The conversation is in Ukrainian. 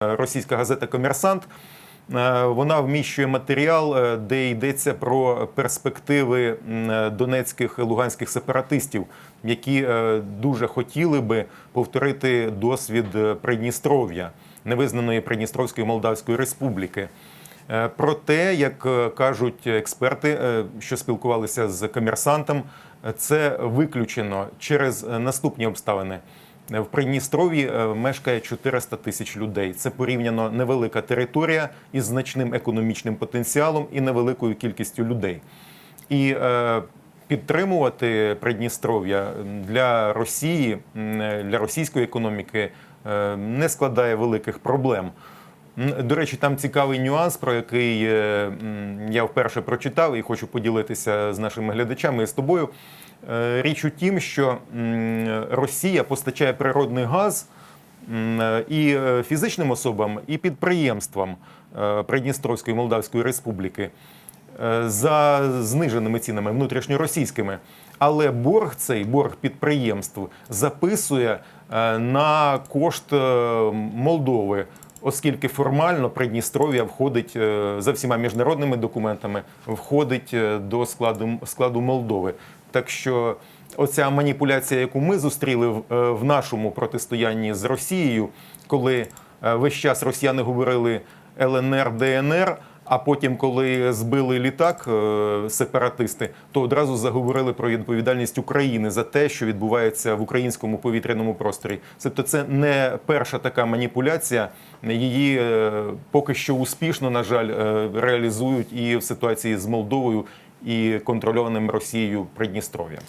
російська газета Комерсант. Е, Вона вміщує матеріал, е, де йдеться про перспективи е, донецьких луганських сепаратистів, які е, дуже хотіли би повторити досвід е, Придністров'я, невизнаної Придністровської Молдавської Республіки. Е, Проте, як е, кажуть експерти, е, що спілкувалися з комерсантом, е, це виключено через е, наступні обставини. В Придністров'ї е, мешкає 400 тисяч людей. Це порівняно невелика територія із значним економічним потенціалом і невеликою кількістю людей. І е, підтримувати Придністров'я для Росії, е, для російської економіки не складає великих проблем. До речі, там цікавий нюанс, про який е, я вперше прочитав і хочу поділитися з нашими глядачами і з тобою. Е, Річ у тім, що Росія постачає природний газ і е, фізичним особам, і підприємствам Придністровської Молдавської Республіки за зниженими цінами внутрішньоросійськими. Але борг цей борг підприємств записує на кошт Молдови. Оскільки формально Придністров'я входить е, за всіма міжнародними документами, входить е, до складу складу Молдови. Так що оця маніпуляція, яку ми зустріли в, е, нашому протистоянні з Росією, коли весь час росіяни говорили ЛНР, ДНР. А потім, коли збили літак е, сепаратисти, то одразу заговорили про відповідальність України за те, що відбувається в українському повітряному просторі. Тобто, це не перша така маніпуляція. Її е, поки що успішно, на жаль, е, реалізують і в ситуації з Молдовою і контрольованим Росією Придністров'ям.